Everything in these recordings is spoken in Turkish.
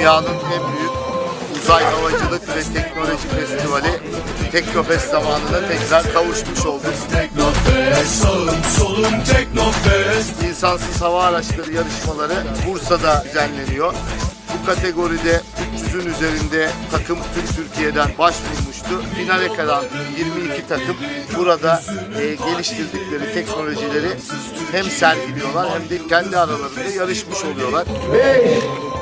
dünyanın en büyük uzay havacılık ve teknoloji festivali Teknofest zamanına tekrar kavuşmuş olduk. Teknofest sağım solum Teknofest İnsansız hava araçları yarışmaları Bursa'da düzenleniyor. Bu kategoride 300'ün üzerinde takım tüm Türkiye'den başvurmuştu. Finale kalan 22 takım burada e, geliştirdikleri teknolojileri hem sergiliyorlar hem de kendi aralarında yarışmış oluyorlar. 5,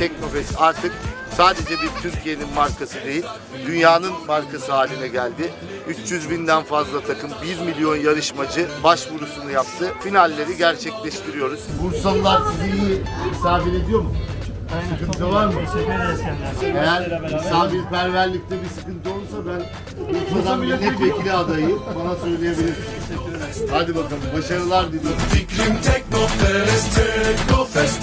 Teknofest artık sadece bir Türkiye'nin markası değil, dünyanın markası haline geldi. 300 binden fazla takım, 1 milyon yarışmacı başvurusunu yaptı. Finalleri gerçekleştiriyoruz. Bursalılar sizi iyi misafir ediyor mu? Sıkıntı var mı? Eğer misafirperverlikte bir sıkıntı olursa ben Bursa'dan milletvekili adayım. Bana söyleyebilirsiniz. Hadi bakalım başarılar diliyorum. Fikrim Teknofest Teknofest Teknofest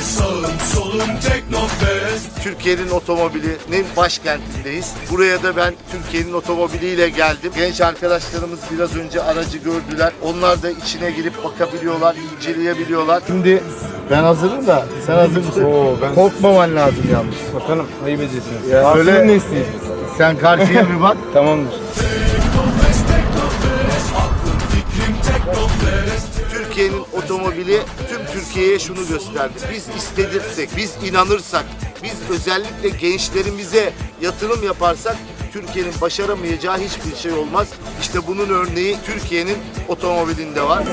sağım solum Teknofest Türkiye'nin otomobilinin başkentindeyiz. Buraya da ben Türkiye'nin otomobiliyle geldim. Genç arkadaşlarımız biraz önce aracı gördüler. Onlar da içine girip bakabiliyorlar, inceleyebiliyorlar. Şimdi ben hazırım da sen hazır mısın? Oo, ben- Korkmaman lazım yalnız. Bakanım ayıp ediyorsunuz. Ya öyle-? Sen karşıya bir bak. Tamamdır. Türkiye'nin otomobili tüm Türkiye'ye şunu gösterdi. Biz istedirsek, biz inanırsak, biz özellikle gençlerimize yatırım yaparsak Türkiye'nin başaramayacağı hiçbir şey olmaz. İşte bunun örneği Türkiye'nin otomobilinde var.